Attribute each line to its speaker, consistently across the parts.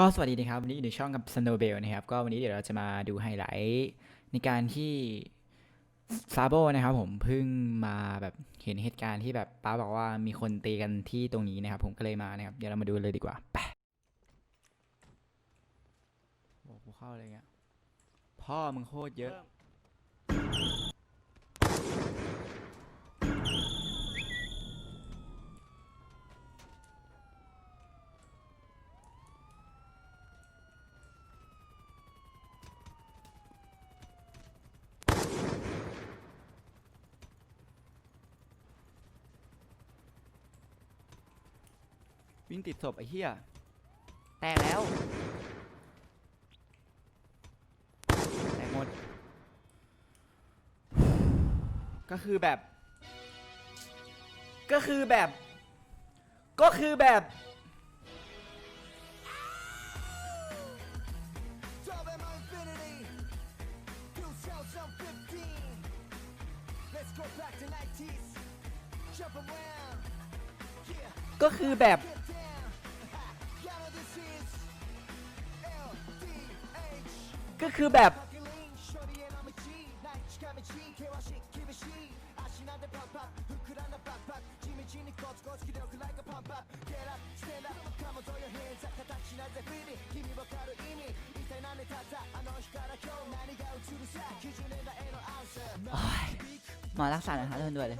Speaker 1: ก็สวัสดีนะครับ วันนี้อยู่ในช่องกับ Snowbell นะครับ ก็วันนี้เดี๋ยวเราจะมาดูไฮไลท์ในการที่ซาโบนะครับผมเพิ่งมาแบบเห็นเหตุการณ์ที่แบบป้าบอกว่ามีคนตีกันที่ตรงนี้นะครับ ผมก็เลยมานะครับ เดี๋ยวเรามาดูเลยดีกว่าไปโอ้กูเข้าเลยเงี้ยพ่อมึงโคตรเยอะ วิ่งติดศพไอ้เหี้ยแตกแล้ว แตกหมด ก็คือแบบ ก็คือแบบ ก็คือแบบ
Speaker 2: Double M infinity 2015 Let's go back to 90s Jump around Yeah
Speaker 1: ก็คือแบบ ก็คือแบบ หมอรักษาหน่อยฮะด่วนเลย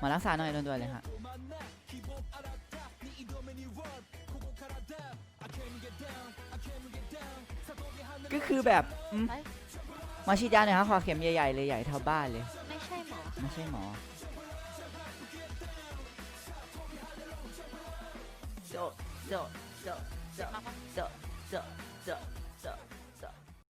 Speaker 1: หมอรักษาหน่อยด่วนเลยฮะ ก็คือแบบอืมหมอฉีดยาหน่อยครับขอเข็มใหญ่ๆเลยใหญ่เท่าบ้านเลย
Speaker 3: ไม่ใช่หมอ
Speaker 1: ไม่ใช่หมอโจโจโจโจโจ